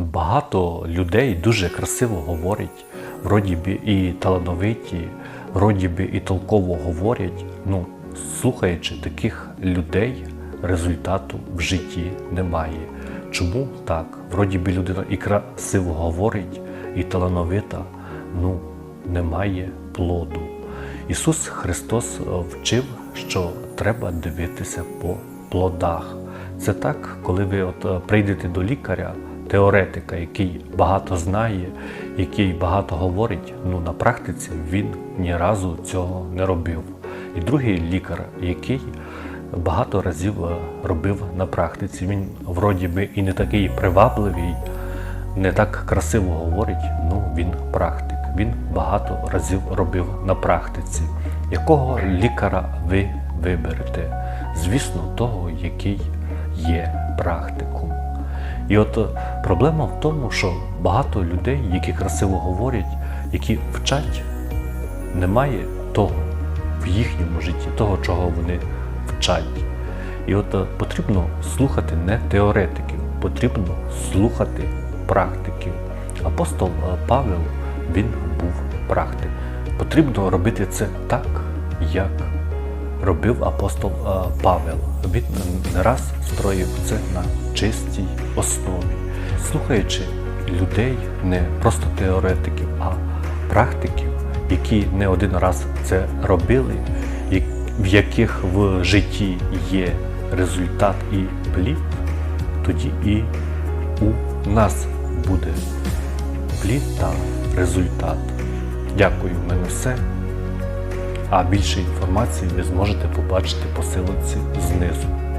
Багато людей дуже красиво говорять, вроді би і талановиті, вроді би і толково говорять. Ну, слухаючи таких людей, результату в житті немає. Чому так? Вроді би людина і красиво говорить, і талановита, ну немає плоду. Ісус Христос е, вчив, що треба дивитися по плодах. Це так, коли ви от е, прийдете до лікаря, теоретика, який багато знає, який багато говорить, ну на практиці він ні разу цього не робив. І другий лікар, який багато разів е, робив на практиці, він вроді би і не такий привабливий, не так красиво говорить, ну він практик. Він багато разів робив на практиці. Якого лікаря ви виберете? Звісно, того, який є практиком. І от е, проблема в тому, що багато людей, які красиво говорять, які вчать, немає того в їхньому житті, того, чого вони вчать. І от е, потрібно слухати не теоретиків, потрібно слухати практиків. Апостол е, Павел він був практик. Потрібно робити це так, як робив апостол е, Павел. Він не раз строїв це на чистій основі, слухаючи людей, не просто теоретиків, а практиків, які не один раз це робили, в яких в житті є результат і плід, тоді і у нас буде плід та результат. Дякую, в мене все. А більше інформації ви зможете побачити по силиці знизу.